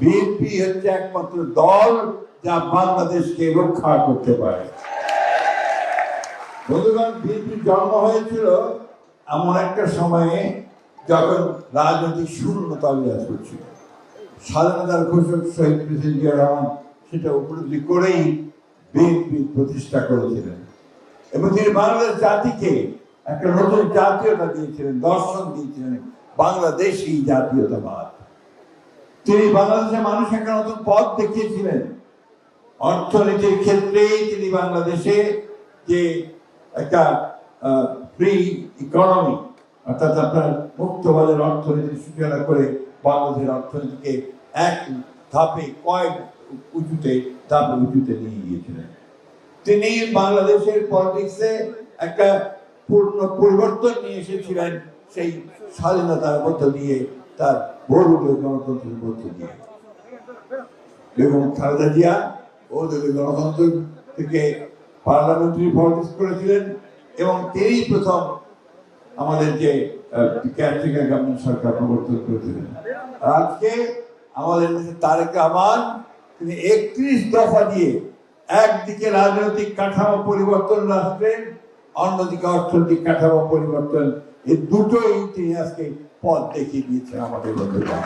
BNP হচ্ছে একমাত্র দল যা বাংলাদেশকে রক্ষা করতে পারে। বন্ধুগণ বিএনপির জন্ম হয়েছিল এমন একটা সময়ে যখন রাজনৈতিক শূন্যতা বিরাজ করছিল। স্বাধীনতার ঘোষক শহীদ প্রেসিডেন্ট রহমান সেটা উপলব্ধি করেই বিএনপি প্রতিষ্ঠা করেছিলেন এবং তিনি বাংলাদেশ জাতিকে একটা নতুন জাতীয়তা দিয়েছিলেন, দর্শন দিয়েছিলেন বাংলাদেশি জাতীয়তাবাদ। তিনি বাংলাদেশের মানুষ একটা নতুন পথ দেখিয়েছিলেন। অর্থনীতির ক্ষেত্রে তিনি বাংলাদেশে যে একটা ফ্রি ইকোনমি অর্থাৎ আপনার মুক্তবাদের অর্থনীতি সূচনা করে বাংলাদেশের অর্থনীতিকে এক ধাপে, কয়েক উঁচুতে, ধাপে উঁচুতে নিয়ে গিয়েছিলেন। তিনি বাংলাদেশের পলিটিক্সে একটা পূর্ণ পরিবর্তন নিয়ে এসেছিলেন, সেই স্বাধীনতার মধ্য দিয়ে তার বহুদলীয় গণতন্ত্রের মধ্য দিয়ে এবং খালেদা জিয়া ও বহুদলীয় গণতন্ত্র থেকে পার্লামেন্টারি পলিটিক্স করেছিলেন এবং তিনি প্রথম আমাদের যে ক্যান্ট্রিকা গভর্নমেন্ট সরকার প্রবর্তন করেছিলেন। আজকে আমাদের তারেক রহমান, তিনি একত্রিশ দফা দিয়ে একদিকে রাজনৈতিক কাঠামো পরিবর্তন রাষ্ট্রের অন্যদিকে অর্থনৈতিক কাঠামো পরিবর্তন। এই দুটোই তিনি আজকে পথ দেখিয়ে দিয়েছেন আমাদের বন্ধুরা।